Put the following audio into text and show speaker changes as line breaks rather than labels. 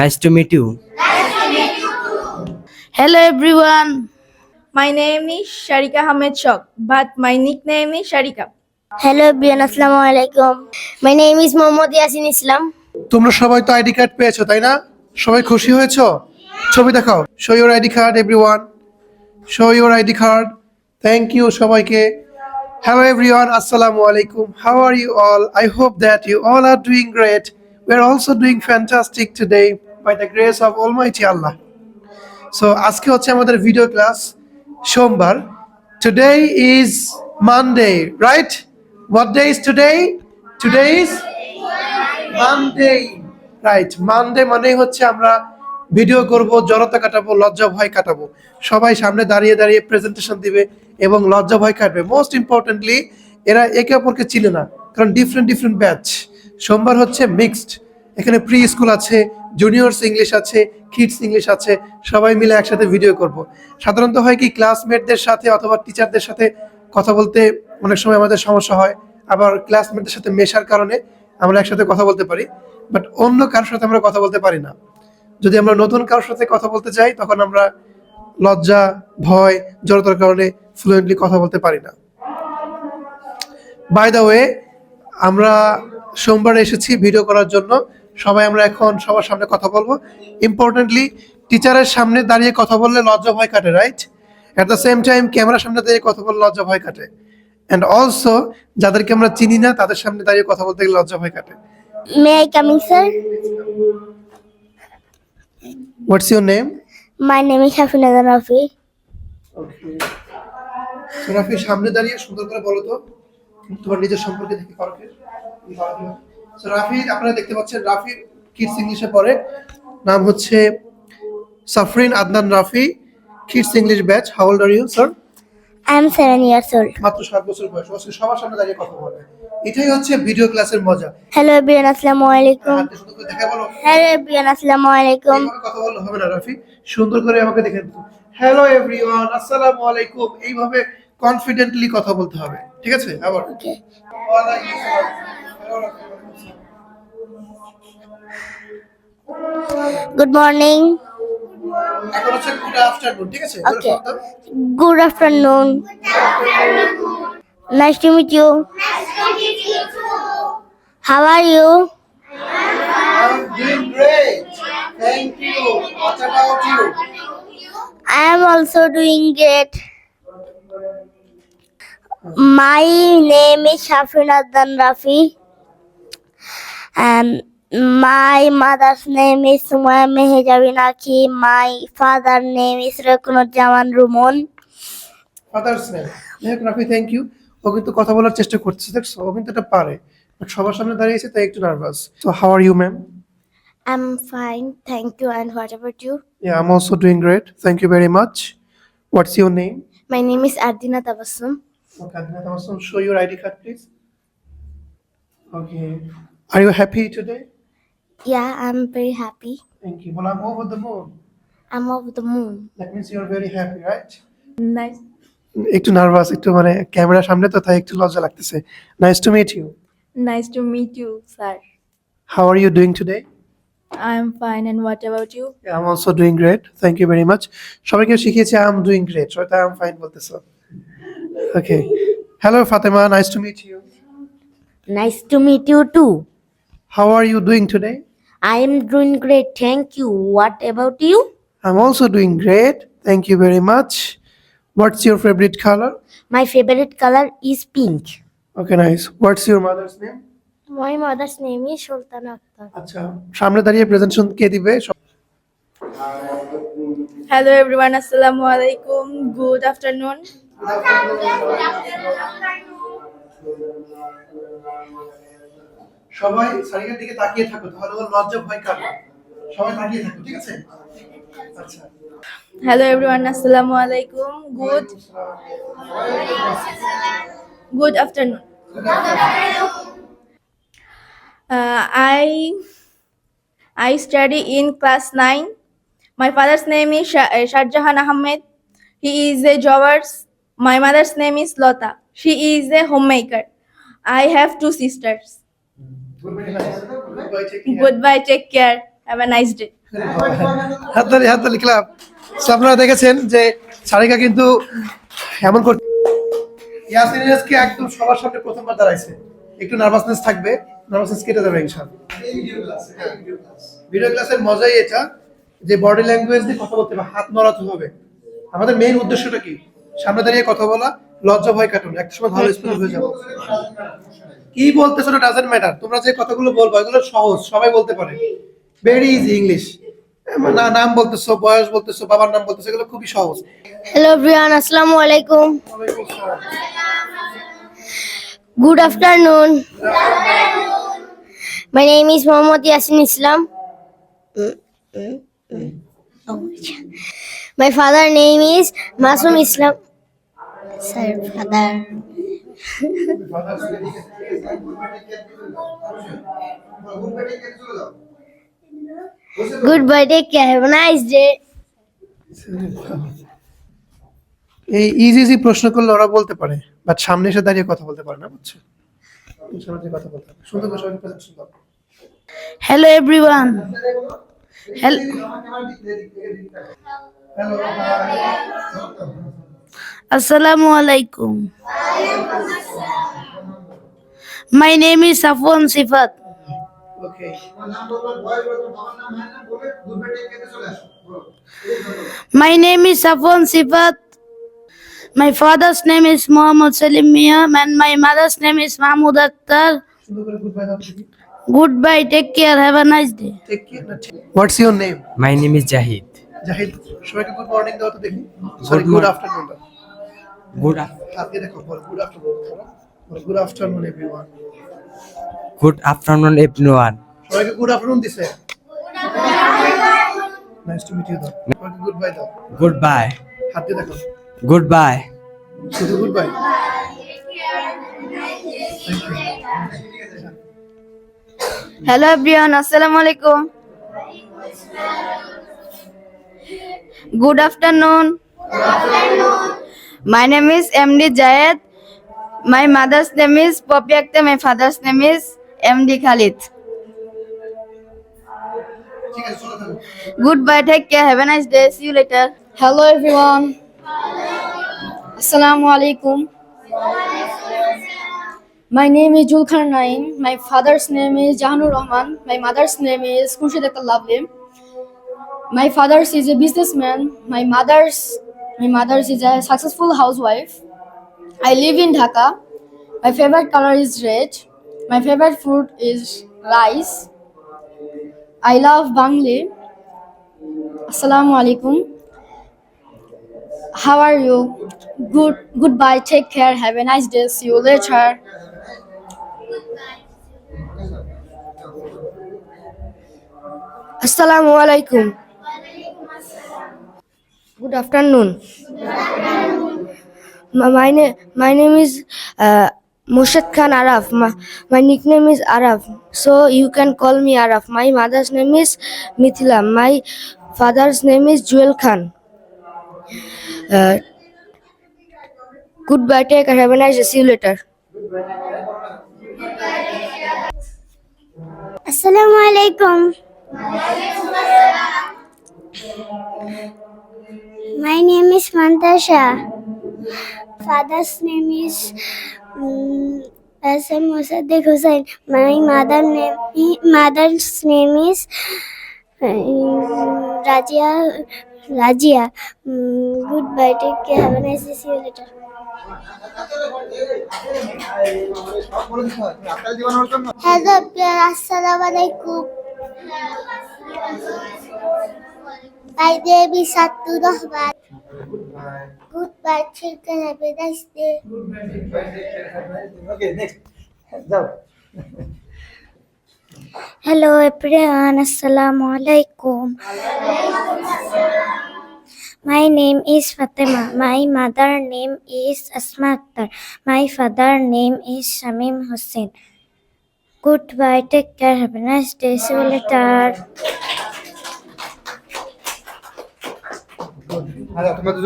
Nice to meet you.
Hello everyone.
My name is Sharika Ahmed Shok, but my nickname is Sharika.
Hello Brian আসসালামু আলাইকুম my name is Mohammad Yasin Islam
তোমরা সবাই তো ID card পেয়েছ তাই না? সবাই খুশি হয়েছো? ছবি দেখাও। Show your ID card everyone show your ID card. Thank you সবাইকে। হ্যালো এভরিওয়ান আসসালামু আলাইকুম how are you all I hope that you all are doing great we are also doing fantastic today by the grace of almighty Allah so আজকে হচ্ছে আমাদের video class সোমবার। Today is Monday right what day is today today is Monday right Monday মানেই হচ্ছে আমরা video করব, জড়তা কাটাবো, লজ্জা ভয় কাটাবো। সবাই সামনে দাঁড়িয়ে দাঁড়িয়ে প্রেজেন্টেশন দিবে এবং লজ্জা ভয় কাটবে। মোস্ট ইম্পর্টেন্টলি এরা একে অপরকে চিনে না, কারণ ডিফারেন্ট ডিফারেন্ট ব্যাচ সোমবার হচ্ছে মিক্সড এখানে প্রি স্কুল আছে জুনিয়র্স ইংলিশ আছে কিডস ইংলিশ আছে, সবাই মিলে একসাথে ভিডিও করব। সাধারণত হয় কি ক্লাসমেটদের সাথে অথবা টিচারদের সাথে কথা বলতে অনেক সময় আমাদের সমস্যা হয়, আবার ক্লাসমেটদের সাথে মেশার কারণে আমরা একসাথে কথা বলতে পারি বাট অন্য কারোর সাথে আমরা কথা বলতে পারি না। যদি আমরা নতুন কারোর সাথে কথা বলতে চাই তখন আমরা লজ্জা, ভয়, জড়তার কারণে ফ্লুয়েন্টলি কথা বলতে পারি না। বাই দ্য ওয়ে আমরা সোমবার এসেছি ভিডিও করার জন্য। সবাই আমরা এখন সবার সামনে কথা বলব। ইম্পর্টেন্টলি টিচারের সামনে দাঁড়িয়ে কথা বললে লজ্জা ভয় কাটে right at the same time ক্যামেরার সামনে দাঁড়িয়ে কথা বললে লজ্জা ভয় কাটে। অ্যান্ড অলসো যাদেরকে আমরা চিনি না তাদের সামনে দাঁড়িয়ে কথা বলতে গেলে লজ্জা ভয় কাটে।
May I coming sir
what's your name
my name is Hafinajan Rafi
Rafi সামনে দাঁড়িয়ে সুন্দর করে বলো তো তোমার নিজের সম্পর্কে দেখি So, রাফি আপনারা দেখতে পাচ্ছেন রাফি কিডস ইংলিশে পড়ে। নাম হচ্ছে Safrin Adnan Rafi kids English batch how old are you sir
I am seven years old
মাত্র সাত বছর বয়স। সবার সামনে দাঁড়িয়ে কথা বলবে এটাই হচ্ছে ভিডিও ক্লাসের মজা।
হ্যালো বিয়ান আসসালামু আলাইকুম।
হাতে সুন্দর করে দেখা বলো।
হ্যালো বিয়ান আসসালামু আলাইকুম।
কথা বললে হবে না রাফি। সুন্দর করে আমাকে দেখে হ্যালো এভরিওয়ান আসসালামু আলাইকুম। এইভাবে কনফিডেন্টলি কথা বলতে হবে। ঠিক আছে? আবার।
ওকে গুড মর্নিং
এখন হচ্ছে গুড আফটারনুন ঠিক আছে
okay good afternoon nice to meet you how are you
I'm doing great. Thank you. What about you?
I am also doing great. My name is Shafinadan Rafi. And my mother's name is Sumaya Mehjabinaki. My father's name is Rekunut Jaman Rumon.
Father's name. হোক Rafi thank you ও কিন্তু কথা বলার চেষ্টা করছে দেখছ ও কিন্তু এটা পারে সবার সামনে দাঁড়িয়েছে তাই একটু নার্ভাস তো how are you ma'am
I'm fine, thank you. And what about you?
Yeah, I'm also doing great. Thank you very much. What's your name?
My name is Ardina Tabassum.
Okay, Adnan Tabassum, show your ID card, please. Okay. Are you happy today?
Yeah, I'm very happy.
Thank you. Well, I'm over the moon.
I'm over the moon.
That means you're very happy, right?
Nice.
একটু nervous একটু মানে ক্যামেরার সামনে তো তাই একটু লজ্জা লাগতেছে nice to meet you
Nice to meet you, sir.
How are you doing today
I'm fine. And what about you?
I am also doing great thank you very much সবাইকে শিখিয়েছি আই এম ডুইং গ্রেট সবাই তাই I am fine বলতেছো okay hello Fatema nice to meet you
Nice to meet you too.
How are you doing today
I am doing great, thank you. What about you?
I am also doing great thank you very much what's your favourite colour
My favorite color is pink.
Okay nice what's your mother's name
My mother's name is Sultana Akhtar.
আচ্ছা সামনে দাঁড়িয়ে presentation কে দিবে
Hello, everyone. Assalamu alaikum. Good afternoon.
সবাই সারিকার দিকে তাকিয়ে থাকো তাহলে ওর লজ্জা ভয় কাটবে সবাই তাকিয়ে থাকো ঠিক আছে আচ্ছা
Hello, everyone. Assalamu alaikum. Good. Good afternoon. Uh, I I study in class nine. My father's name is uh, Shahjahan Ahmed. He is a jobber. My mother's name is Lota. She is a homemaker. I have two sisters.
Goodbye, take care.
Have a nice day.
হাততালি হাততালি club So, আপনারা দেখেছেন যে সারিকা কিন্তু এমন করতে ইয়াসিন ইলিয়াসকে একদম সবার সামনে প্রথমবার দাঁড়াইছে। একটু নার্ভাসনেস থাকবে নার্ভাসনেস কেটে যাবে ইনশাআল্লাহ। ভিডিও ক্লাসের মজাই এটা যে বডি ল্যাঙ্গুয়েজ দিয়ে কথা বলতে হবে হাত নড়াতে হবে। আমাদের মেইন উদ্দেশ্যটা কি? সামনে দাঁড়িয়ে কথা বলা লজ্জা ভয় কাটুন একটা সময় ভালো স্পিকার হয়ে যাবে কি বলতেছ না ডাজেন্ট ম্যাটার তোমরা যে কথাগুলো বলব এগুলো সহজ সবাই বলতে পারে। ভেরি ইজি ইংলিশ নাম বলতেছো বয়স বলতেছো এগুলো খুবই সহজ।
হ্যালো ব্রিয়ান আসসালামু আলাইকুম। Good afternoon my name is Mohammad Yasin Islam my father name Masum Islam Goodbye, take care. Have a nice day.
এই ইজি ইজি প্রশ্ন করলে ওরা বলতে পারে বাট সামনে এসে দাঁড়িয়ে কথা বলতে পারে না বুঝছ সামনে দিয়ে কথা বলতে সুন্দর করে সবাইকে দাও।
Hello everyone. Hel-
Hello,
Assalamualaikum. My name is Safwan Sifat.
Okay.
My name is Safwan Sifat. My father's name is Muhammad Salim Mia and my mother's name is Mahmoud Akhtar.
Goodbye.
Take care. Have a nice day.
Take care. What's your name?
My name is Jahid.
Jahid সবাইকে good morning দাও তো দেখি sorry good afternoon দাও আজকে দেখো বলো good afternoon good afternoon everyone
good afternoon, everyone.
সবাইকে good afternoon দিছে। নাইস টু মিট ইউ দাও গুড বাই দাও. হাত দিয়ে দেখো।
Goodbye.
শুধু goodbye
Hello everyone, Assalamu alaikum. Good afternoon. My name is MD Jayed. My mother's name is Poppy Akhtar. My father's name is MD Khalid. Goodbye, take care, have a nice day. See you later.
Hello everyone. Assalamu alaikum. My name is Julkar Naim. My father's name is Jahanur Rahman. My mother's name is Khurshid Akhtar Lovely. My father is a businessman. My mother's my mother's is a successful housewife. I live in Dhaka. My favorite color is red. My favorite food is rice. I love Bangli. Assalamu alaikum. How are you? Good. Goodbye. Take care. Have a nice day. See you later.
Assalamu alaikum. Good afternoon. My, my, name, my name is uh, Murshid Khan Araf. My, my nickname is Araf. So you can call me Araf. My mother's name is Mithila. My father's name is Jewel Khan. Uh, goodbye. Take care. Have a nice. See you later.
Assalamu alaikum. My name is Mantasha. Father's name is um, Asam Hussain. My mother name mother's name is um, Rajia. Rajia. Um, goodbye. Take care. Have a nice day. See you later. Hello, Assalamu alaikum. My name is Sattu Rahman. Goodbye, take care, have a nice day. Hello everyone, Assalamu alaikum. My name is Fatima. My mother name is Asma Akhtar. My father name is Shamim Hussain. Goodbye, take care, have a nice day, see you later.
তোমাদের